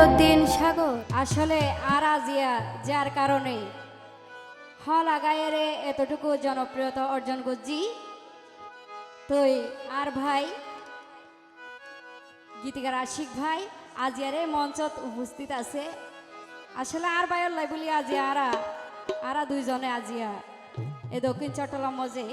মইনুদ্দিন সাগর আসলে আর আজিয়া যার কারণে। হল আগায়েরে এতটুকু জনপ্রিয়তা অর্জন করছি। তুই আর ভাই, গীতিকার আশিক ভাই, আজিয়ারে মঞ্চত উপস্থিত আছে। আসলে আর ভাইয়ের লাই বলি আজি আরা আরা দুইজনে আজিয়া। এ দক্ষিণ চট্টগ্রাম মজে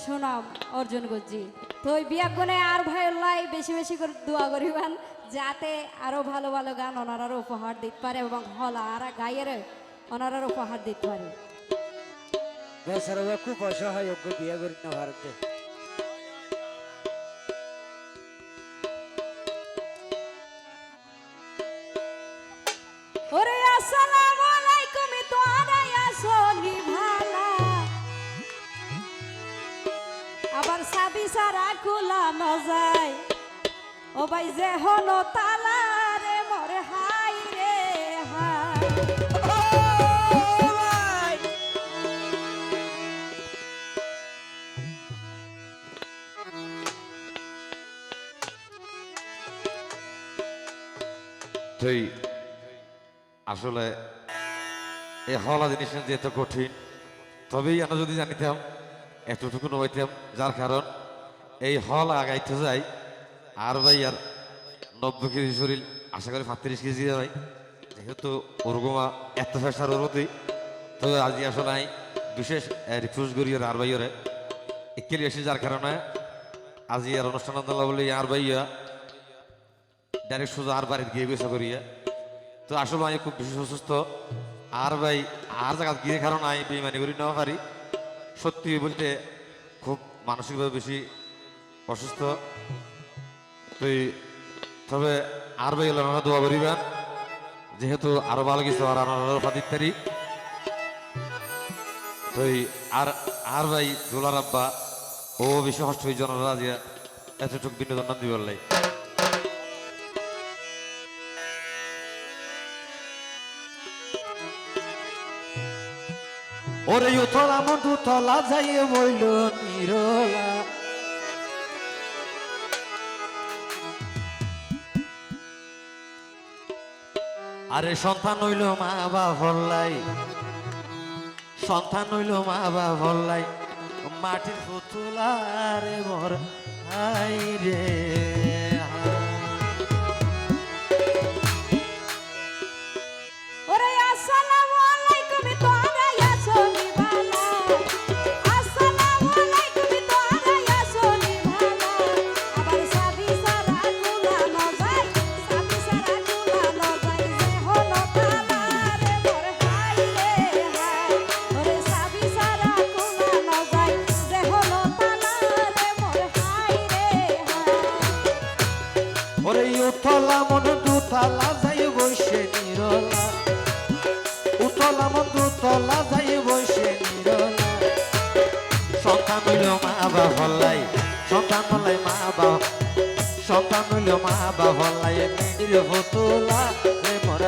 সুনাম অর্জন করছি। তো ওই বিয়াগুনে আর ভাইয়ের লাই বেশি বেশি করে দোয়া করিবান। যাতে আরও ভালো ভালো গান ওনারা উপহার দিতে পারে এবং হল আর গায়ের ওনারা উপহার দিতে পারে। খুব অসহায় ভারতে। ও ভাই যে হন তালা রে মরে হাই। রে আসলে এই হলা জিনিস যে এত কঠিন, তবেই আমরা যদি জানিতাম, এতটুকু নবাইতাম যার কারণ এই হল আগাইতে যাই, আর ভাই আর নব্বই কেজি শরীর, আশা করি সাতত্রিশ কেজি ভাই যেহেতু ওরকমা এত ফেসার ওরতি তো আজি আসলে নাই। বিশেষ রিফিউজ করি আর ভাইয়রে। একেলি এসে যার কারণে আজি আর অনুষ্ঠান বলে আর ভাইয়া ডাইরেক্ট সোজা আর বাড়িতে গিয়ে বেসা করিয়া। তো আসলে আমি খুব বেশি অসুস্থ। আর ভাই আর জায়গা গিয়ে কারণ আমি বেমানি করি নেওয়া পারি। সত্যি বলতে খুব মানসিকভাবে বেশি অসুস্থ। তো তবে আর ভাই এলাকা দোয়া করিবেন। যেহেতু আরও ভালো কিছু আর আনার পাতিতারি তো আর আর ভাই দোলার আব্বা, ও বেশি কষ্ট হয়ে জনরা যে এতটুকু বিনোদন না দিবার লাই। ওরে উতলা মধু তলা যাইয়ে বইল নিরলা। আরে সন্তান হইল মা বা ভল্লাই সন্তান হইল মা বা ভল্লাই মাটির পুতুলা রে সন্তান হইল মা বা হল্লাই হতলা রে মোর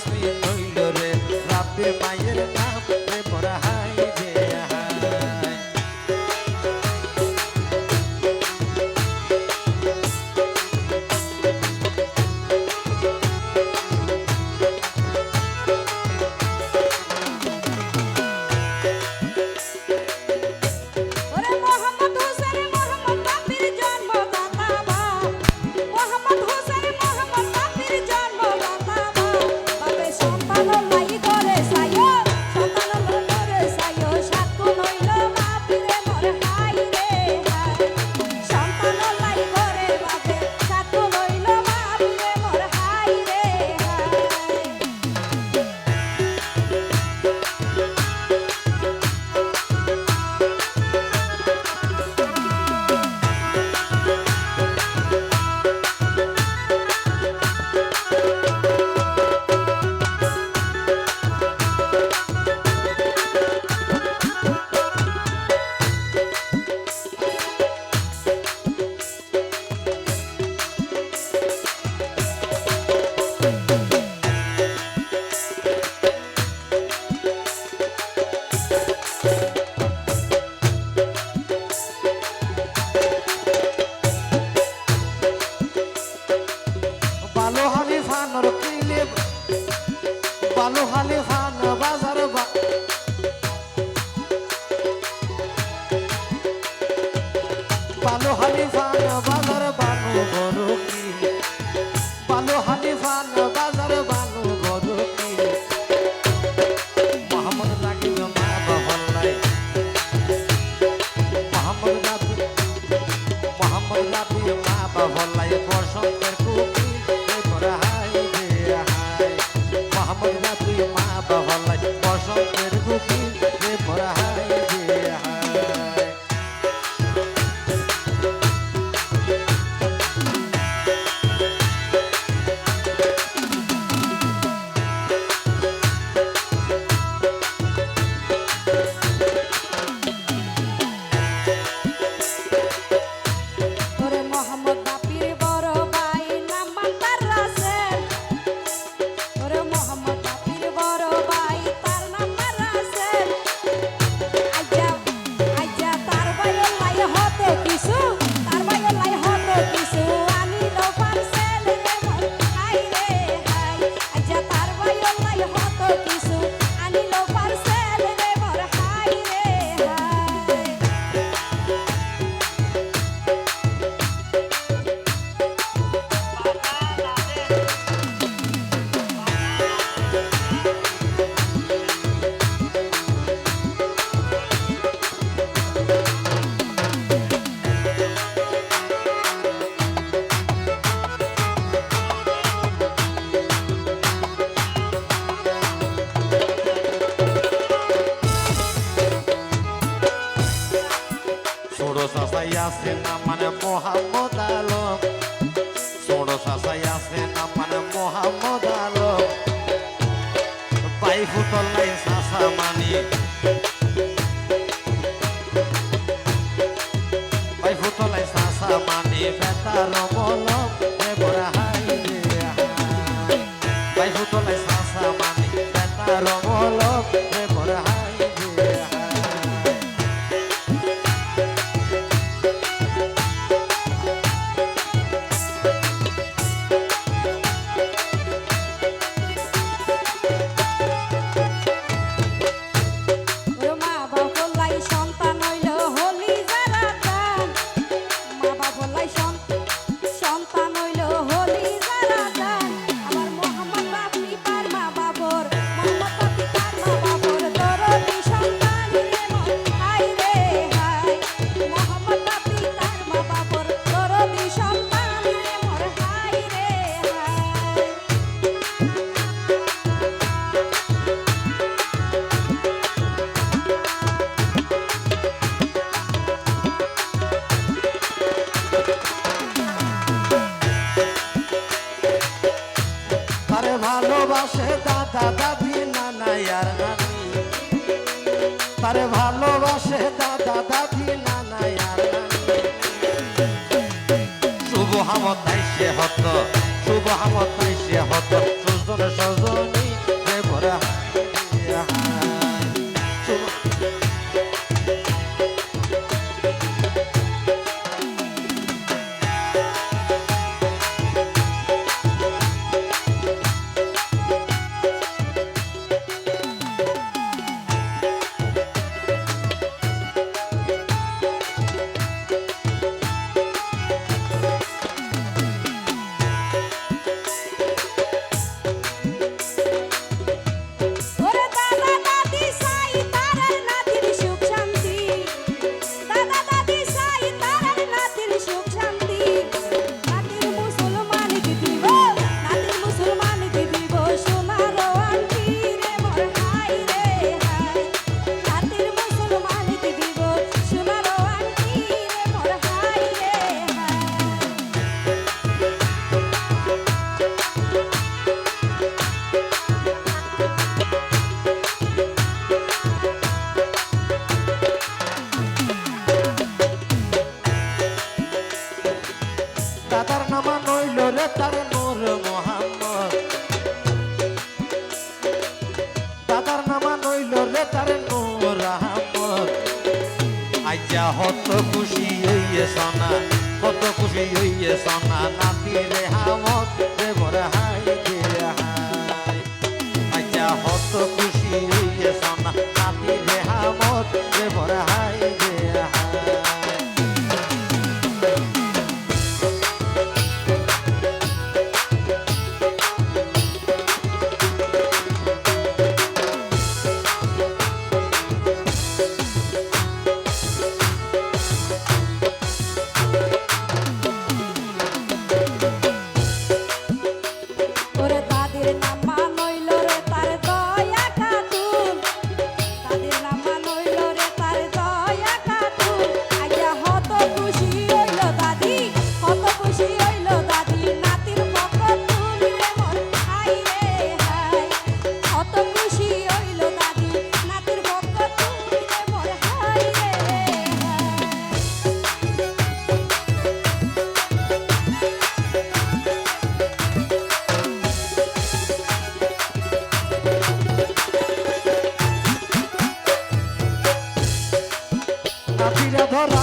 আসলি হইল রে রাতের মায়ের নাম মোহাম্মদ আলম। ছোট চাচাই আছে আমার মোহাম্মদ আলম। বাই ফুটল নাই চাচা মানি। বাই ফুটল নাই চাচা মানি বেতারম I'll be na yaar ha song. Cotorra.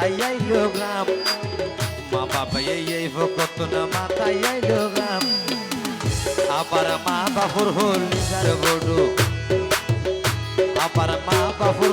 মাথায় আইলো গ্রাম মা বাবা, এই এই ভকত না মাথায় আইলো গ্রাম আবার মা বাবুর হল যার বড়। আবার মা বাবুর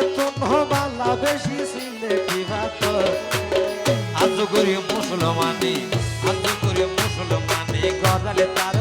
বেতন হবালা বেশি সিলেটি ভাত আজ করে মুসলমানি আজ করে মুসলমানি গদালে তার